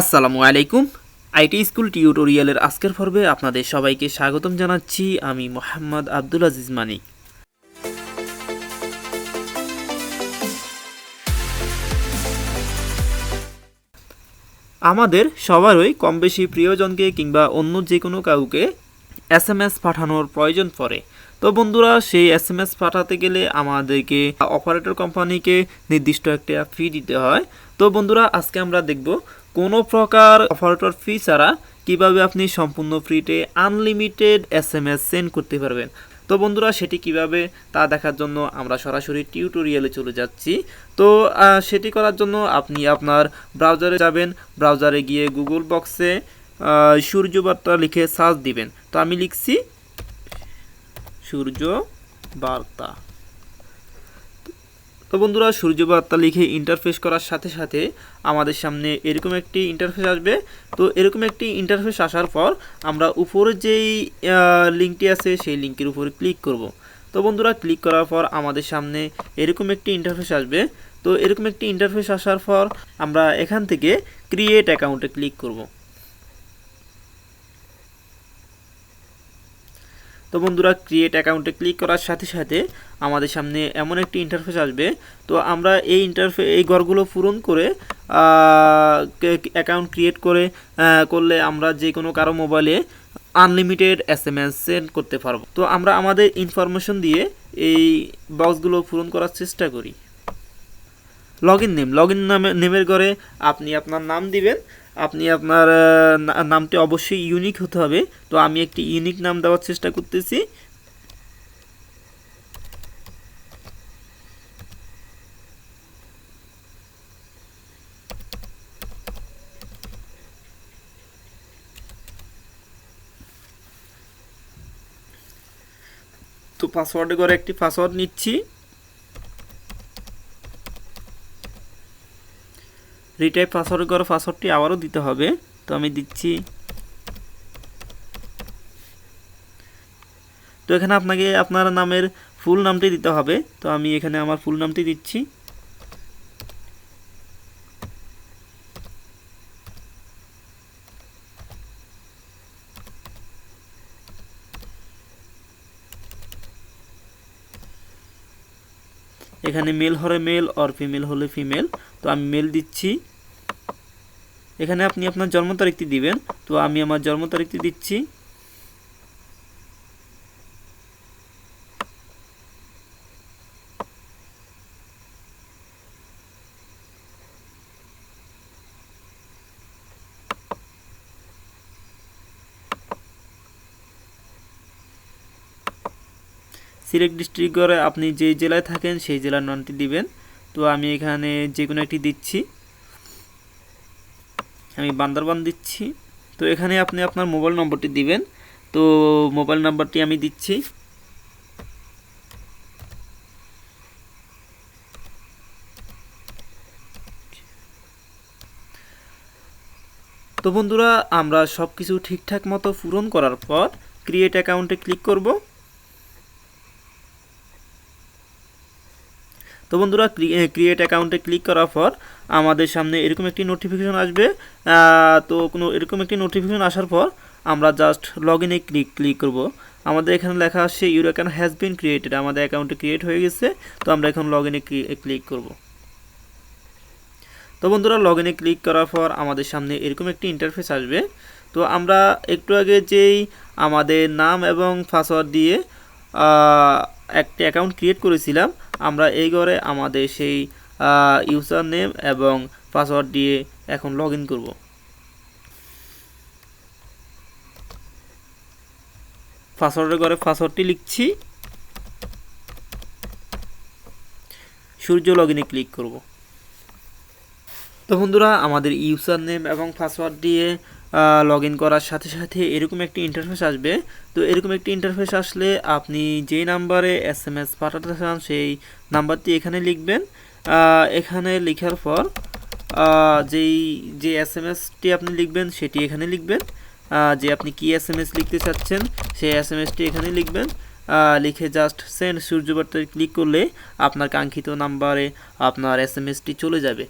আসসালামু আলাইকুম। IT school টিউটোরিয়ালের আজকের পর্বে আপনাদের সবাইকে স্বাগতম জানাচ্ছি। আমি মোহাম্মদ আব্দুল আজিজ মানিক। আমাদের সবারই কম বেশি প্রিয়জনকে কিংবা অন্য যে কোনো কাউকে এস এম এস পাঠানোর প্রয়োজন পড়ে। তো বন্ধুরা, সেই এস এম এস পাঠাতে গেলে আমাদেরকে অপারেটর কোম্পানিকে নির্দিষ্ট একটা ফি দিতে হয়। তো বন্ধুরা, আজকে আমরা দেখব কোনো প্রকার অপারেটর ফি ছাড়া কীভাবে আপনি সম্পূর্ণ ফ্রিতে unlimited S M S send করতে পারবেন। তো বন্ধুরা, সেটি কীভাবে তা দেখার জন্য আমরা সরাসরি টিউটোরিয়ালে চলে যাচ্ছি। তো সেটি করার জন্য আপনি আপনার ব্রাউজারে যাবেন ব্রাউজারে গিয়ে গুগল বক্সে সূর্য বার্তা লিখে সার্চ দিবেন। তো আমি লিখছি সূর্য বার্তা। তো বন্ধুরা, সূর্য বার্তা লিখে ইন্টারফেস করার সাথে সাথে আমাদের সামনে এরকম একটি ইন্টারফেস আসবে। তো এরকম একটি ইন্টারফেস আসার পর আমরা উপরে যেই লিঙ্কটি আছে, সেই লিঙ্কের উপরে ক্লিক করব। তো বন্ধুরা ক্লিক করার পর আমাদের সামনে এরকম একটি ইন্টারফেস আসবে। তো এরকম একটি ইন্টারফেস আসার পর আমরা এখান থেকে ক্রিয়েট অ্যাকাউন্টে ক্লিক করব। তো বন্ধুরা ক্রিয়েট অ্যাকাউন্টে ক্লিক করার সাথে সাথে আমাদের সামনে এমন একটি ইন্টারফেস আসবে। তো আমরা এই ইন্টারফে এই ঘরগুলো পূরণ করে অ্যাকাউন্ট ক্রিয়েট করে করলে আমরা যে কোনো কারও মোবাইলে unlimited S M S send করতে পারব। তো আমরা আমাদের ইনফরমেশন দিয়ে এই বক্সগুলো পূরণ করার চেষ্টা করি। Log in name log in নামে নেমের ঘরে আপনি আপনার নাম দিবেন, আপনি আপনার নামটি অবশ্যই ইউনিক হতে হবে। তো আমি একটি ইউনিক নাম দেওয়ার চেষ্টা করতেছি। তো পাসওয়ার্ডে করে একটি পাসওয়ার্ড নিচ্ছি। রিটাইপ পাসওয়ার্ড করে পাসওয়ার্ডটি আবারও দিতে হবে। তো আমি দিচ্ছি। তো এখানে আপনাকে আপনার নামের ফুল নামটি দিতে হবে। তো আমি এখানে আমার ফুল নামটি দিচ্ছি। এখানে মেল হলে মেল আর ফিমেল হলে ফিমেল তো আমি মেল দিচ্ছি। এখানে আপনি আপনার জন্ম তারিখটি দিবেন। তো আমি আমার জন্ম তারিখটি দিচ্ছি। সিলেক্ট ডিস্ট্রিক্ট করে আপনি যেই জেলায় থাকেন, সেই জেলার নামটি দিবেন। তো আমি এখানে যে কোনো একটি দিচ্ছি। আমি বান্দরবান দিচ্ছি। তো এখানে আপনি আপনার মোবাইল নম্বরটি দিবেন। তো মোবাইল নাম্বারটি আমি দিচ্ছি। তো বন্ধুরা, আমরা সব কিছু ঠিকঠাক মতো পূরণ করার পর ক্রিয়েট অ্যাকাউন্টে ক্লিক করব। তো বন্ধুরা ক্রিয়েট অ্যাকাউন্টে ক্লিক করার পর আমাদের সামনে এরকম একটি নোটিফিকেশন আসবে। তো কোনো এরকম একটি নোটিফিকেশন আসার পর আমরা জাস্ট লগ ইনে ক্লিক ক্লিক করব। আমাদের এখানে লেখা আসছে your account has been created আমাদের অ্যাকাউন্টে ক্রিয়েট হয়ে গেছে, তো আমরা এখন লগ ইনে ক্লিক করব। তো বন্ধুরা লগ ইনে ক্লিক করার পর আমাদের সামনে এরকম একটি ইন্টারফেস আসবে। তো আমরা একটু আগে যেই আমাদের নাম এবং পাসওয়ার্ড দিয়ে একটি অ্যাকাউন্ট ক্রিয়েট করেছিলাম আমরা এই ঘরে আমাদের সেই ইউজার নেম এবং পাসওয়ার্ড দিয়ে এখন লগ ইন করব। পাসওয়ার্ডের ঘরে পাসওয়ার্ডটি লিখছি। সূর্য লগ ইনে ক্লিক করব। তো বন্ধুরা, আমাদের ইউজার নেম এবং পাসওয়ার্ড দিয়ে লগ ইন করার সাথে সাথে এরকম একটি ইন্টারফেস আসবে। তো এরকম একটি ইন্টারফেস আসলে আপনি যেই নাম্বারে এস এম এস পাঠাতে চান, সেই নাম্বারটি এখানে লিখবেন। এখানে লেখার পর যেই, যে এস এম এসটি আপনি লিখবেন, সেটি এখানে লিখবেন। যে আপনি কি এস এম এস লিখতে চাচ্ছেন, সেই এস এম এসটি এখানে লিখবেন। লিখে জাস্ট সেন্ড সূর্যবার্তায় ক্লিক করলে আপনার কাঙ্ক্ষিত নাম্বারে আপনার এস এম এসটি চলে যাবে।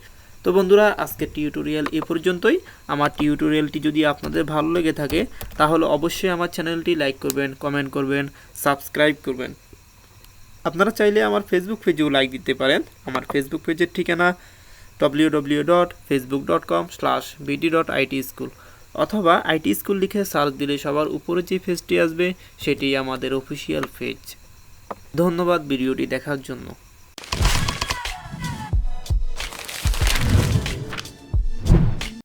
তো বন্ধুরা আজকের টিউটোরিয়াল এ পর্যন্তই। আমার টিউটোরিয়ালটি যদি আপনাদের ভালো লেগে থাকে, তাহলে অবশ্যই আমার চ্যানেলটি লাইক করবেন কমেন্ট করবেন সাবস্ক্রাইব করবেন। আপনারা চাইলে আমার ফেসবুক পেজেও লাইক দিতে পারেন। আমার ফেসবুক পেজের ঠিকানা W W dot Facebook dot com slash BD dot IT school অথবা আইটি স্কুল লিখে সার্চ দিলে সবার উপরে যে পেজটি আসবে, সেটি আমাদের অফিসিয়াল পেজ ধন্যবাদ ভিডিওটি দেখার জন্য।